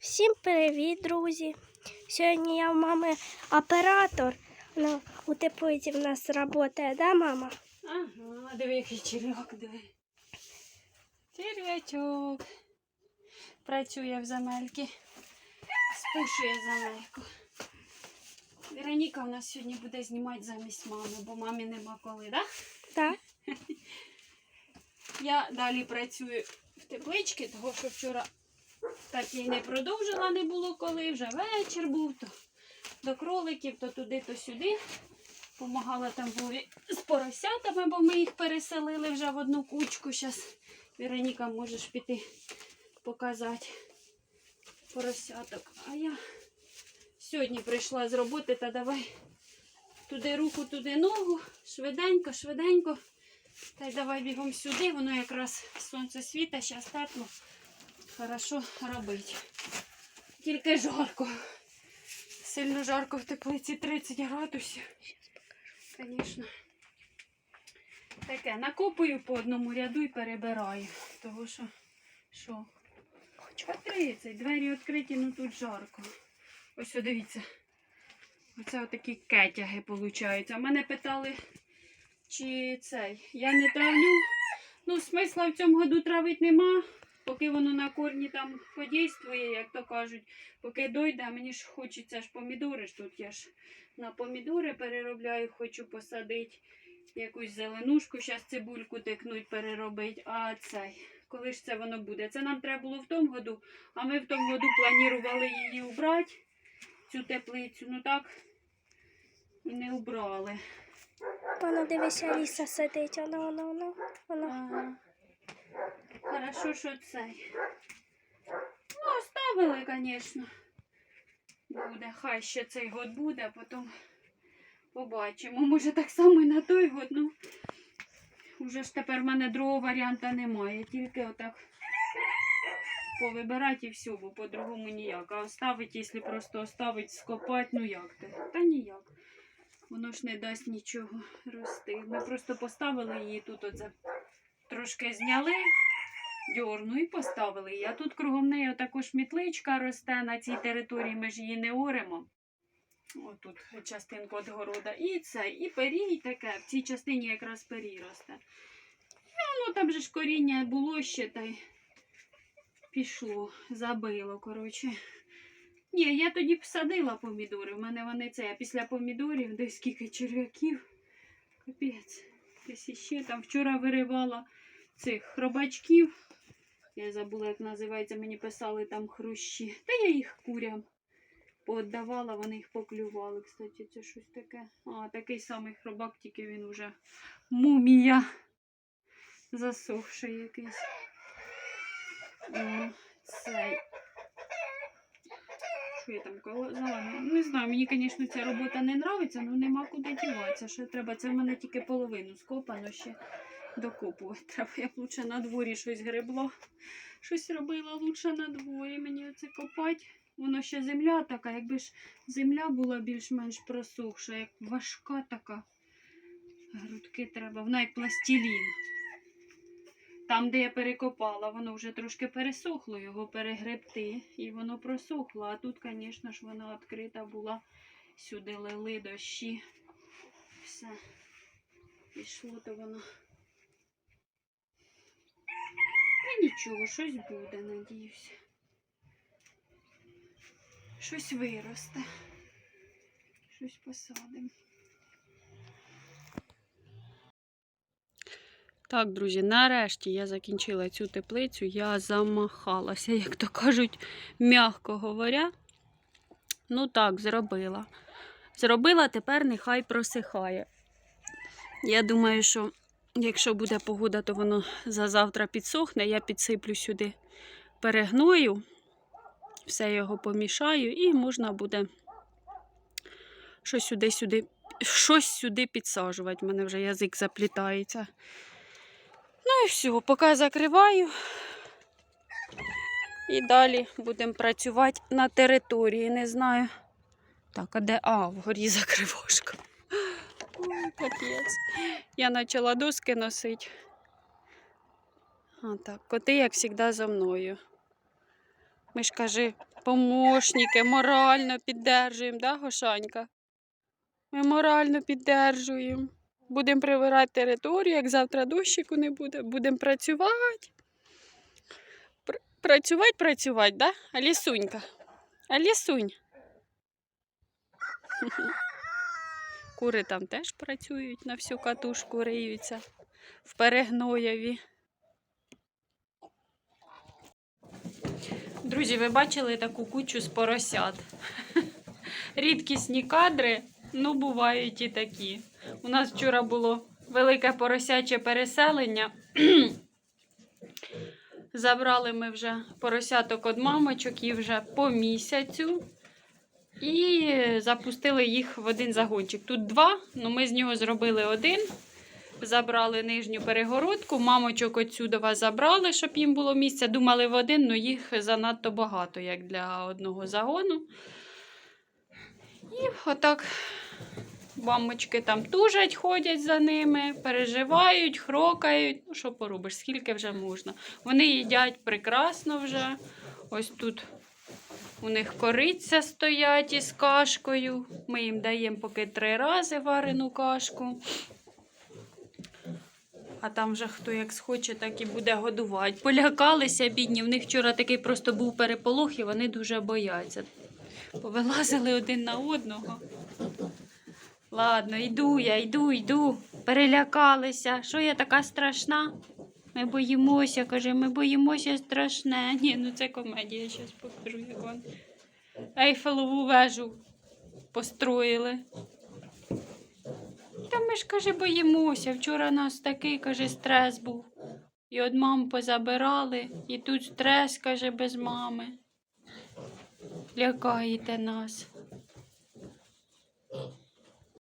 Всім привіт, друзі! Сьогодні я в мами оператор. Ну, у теплиці в нас працює, да, мама? Ага, диви, який черв'як, диви. Черв'ячок. Працює в земельки. Спушує земельку. Вероніка у нас сьогодні буде знімати замість мами, бо мамі нема коли, так? Так. Я далі працюю в тепличці, того що вчора так і не продовжила, не було коли, вже вечір був, то до кроликів, то туди, то сюди. Помагала там Вові з поросятами, бо ми їх переселили вже в одну кучку. Зараз Вероніка можеш піти показати поросяток. А я сьогодні прийшла з роботи та давай туди руку, туди ногу, швиденько, швиденько. Та й давай бігом сюди, воно якраз сонце світа, зараз тепло. Хорошо робить. Тільки жарко. Сильно жарко в теплиці 30 градусів. Звісно. Таке, накопую по одному ряду і перебираю. Того що, що? По 30. Двері відкриті, ну тут жарко. Ось дивіться. Оце отакі кетяги виходять. А мене питали, чи цей. Я не травлю. Ну, смисла в цьому году травити нема. Поки воно на корні там подействує, як то кажуть, поки дойде, мені ж хочеться ж помідори ж тут я ж на помідори переробляю, хочу посадити якусь зеленушку, зараз цибульку тикнуть, переробити. А цей, коли ж це воно буде? Це нам треба було в тому году, а ми в тому году планували її убрати, цю теплицю. Ну так і не убрали. Воно дивися, ліса сидить, воно, воно, воно, воно. Ага. Хорошо, що цей. Ну, оставили, звісно. Буде. Хай ще цей год буде, а потім побачимо. Може так само і на той год. Ну, уже ж тепер в мене другого варіанта немає. Тільки отак повибирати і все, бо по-другому ніяк. А оставить, якщо просто оставить, скопати, ну як ти? Та ніяк. Воно ж не дасть нічого рости. Ми просто поставили її тут оце трошки зняли, дьорну і поставили її. А тут кругом неї також мітличка росте на цій території, ми ж її не оремо. Отут частинку від. І це, і перій таке. В цій частині якраз перій росте. Ну, ну там же ж коріння було ще та й пішло, забило, коротше. Ні, я тоді б помідори. У мене вони це, а після помідорів десь скільки черв'яків. Капець. Десь іще там вчора виривала цих хробачків. Я забула, як називається, мені писали там хрущі. Та я їх курям пооддавала, вони їх поклювали. Кстати, це щось таке. А, такий самий хробак, тільки він уже мумія. Засохший якийсь. О, цей. Що я там казала? Не знаю, мені, звісно, ця робота не подобається, але нема куди діватися. Що треба? Це в мене тільки половину скопано ще докопувати. Треба, я б лучше на дворі щось гребла. Щось робила лучше на дворі. Мені оце копати. Воно ще земля така, якби ж земля була більш-менш просохша, як важка така. Грудки треба, вона як пластилін. Там, де я перекопала, воно вже трошки пересохло його перегребти, і воно просохло. А тут, звісно ж, вона відкрита була. Сюди лили дощі. Все. Пішло то воно. Та нічого, щось буде, надіюся. Щось виросте. Щось посадимо. Так, друзі, нарешті я закінчила цю теплицю, я замахалася, як то кажуть, м'яко говоря. Ну так, зробила. Зробила, тепер нехай просихає. Я думаю, що якщо буде погода, то воно за завтра підсохне. Я підсиплю сюди перегною, все його помішаю, і можна буде щось сюди, сюди, щось сюди підсаджувати. У мене вже язик заплітається. Ну і все, поки закриваю. І далі будемо працювати на території. Не знаю. Так, а де? А, вгорі закривошка. Капець. Я почала доски носити. А так, коти, як завжди, за мною. Ми ж каже, помощники, морально піддержуємо, да, Гошанька? Ми морально піддержуємо. Будемо прибирати територію, як завтра дощику не буде, будемо працювати. Пр- працювати, працювати, да? Алісунька? Алісунь. Кури там теж працюють на всю катушку, риються в перегноєві. Друзі, ви бачили таку кучу з поросят? Рідкісні кадри, ну бувають і такі. У нас вчора було велике поросяче переселення. Забрали ми вже поросяток від мамочок і вже по місяцю. І запустили їх в один загончик. Тут два, але ми з нього зробили один. Забрали нижню перегородку, мамочок отсюдова забрали, щоб їм було місце. Думали в один, але їх занадто багато, як для одного загону. І отак мамочки там тужать, ходять за ними, переживають, хрокають. Ну, що поробиш, скільки вже можна. Вони їдять прекрасно вже. Ось тут у них кориця стоять із кашкою. Ми їм даємо поки три рази варену кашку. А там вже хто як схоче, так і буде годувати. Полякалися бідні. В них вчора такий просто був переполох, і вони дуже бояться. Повилазили один на одного. Ладно, йду я, йду, йду. Перелякалися. Що я така страшна? Ми боїмося, каже, ми боїмося страшне. Ні, ну це комедія, зараз покажу, як вони Ейфелеву вежу построїли. Та ми ж, каже, боїмося. Вчора у нас такий, каже, стрес був. І от маму позабирали, і тут стрес, каже, без мами. Лякаєте нас.